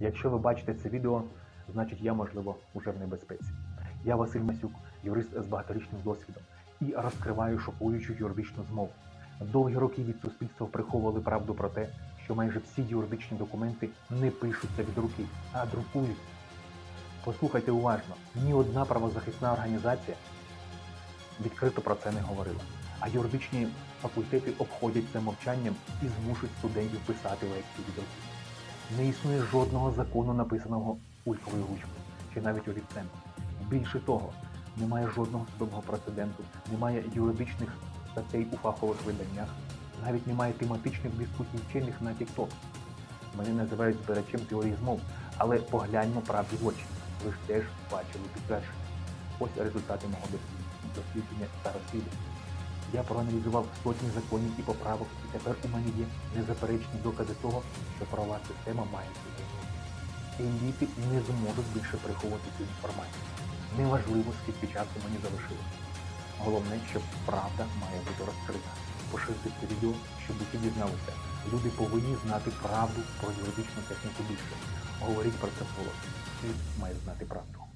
Якщо ви бачите це відео, значить я, можливо, уже в небезпеці. Я Василь Масюк, юрист з багаторічним досвідом, і розкриваю шокуючу юридичну змову. Довгі роки від суспільства приховували правду про те, що майже всі юридичні документи не пишуться від руки, а друкують. Послухайте уважно, ні одна правозахисна організація відкрито про це не говорила. А юридичні факультети обходять це мовчанням і змушують студентів писати лекції від руки. Не існує жодного закону, написаного ульковою ручкою чи навіть олівцем. Більше того, немає жодного судового прецеденту, немає юридичних статей у фахових виданнях, навіть немає тематичних дискусій вчених на TikTok. Мене називають збирачем теорії змов, але погляньмо правді в очі. Ви ж теж бачили підтвердження. Ось результати мого дослідження та розслідування. Я проаналізував сотні законів і поправок, і тепер у мене є незаперечні докази того, що правова система має свою І діти не зможуть більше приховувати цю інформацію. Неважливо, скільки часу мені залишилось. Головне, що правда має бути розкрита. Поширте це відео, щоб усі дізналися. Люди повинні знати правду про юридичну техніку більше. Говоріть про це вголос. Світ має знати правду.